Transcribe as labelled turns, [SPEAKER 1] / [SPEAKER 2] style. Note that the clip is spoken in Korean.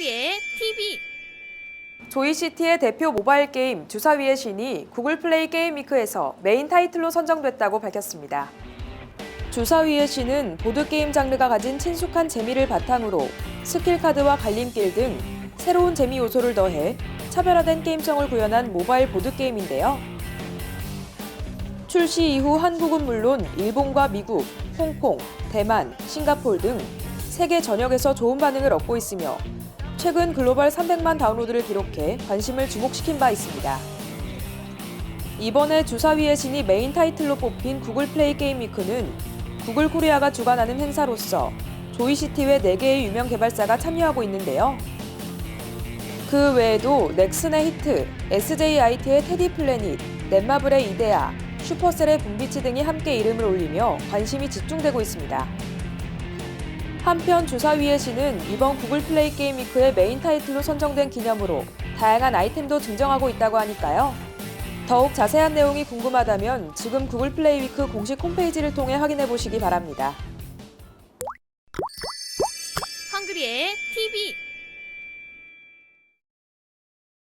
[SPEAKER 1] 한글이의 TV
[SPEAKER 2] 조이시티의 대표 모바일 게임 주사위의 신이 구글 플레이 게임 위크에서 메인 타이틀로 선정됐다고 밝혔습니다. 주사위의 신은 보드게임 장르가 가진 친숙한 재미를 바탕으로 스킬 카드와 갈림길 등 새로운 재미 요소를 더해 차별화된 게임성을 구현한 모바일 보드게임인데요. 출시 이후 한국은 물론 일본과 미국, 홍콩, 대만, 싱가폴 등 세계 전역에서 좋은 반응을 얻고 있으며 최근 글로벌 300만 다운로드를 기록해 관심을 주목시킨 바 있습니다. 이번에 주사위의 신이 메인 타이틀로 뽑힌 구글 플레이 게임 위크는 구글 코리아가 주관하는 행사로서 조이시티 외 4개의 유명 개발사가 참여하고 있는데요. 그 외에도 넥슨의 히트, SJIT의 테디 플래닛, 넷마블의 이데아, 슈퍼셀의 분비치 등이 함께 이름을 올리며 관심이 집중되고 있습니다. 한편 주사위의 신은 이번 구글 플레이 게임 위크의 메인 타이틀로 선정된 기념으로 다양한 아이템도 증정하고 있다고 하니까요. 더욱 자세한 내용이 궁금하다면 지금 구글 플레이 위크 공식 홈페이지를 통해 확인해 보시기 바랍니다.
[SPEAKER 1] 한글이의 TV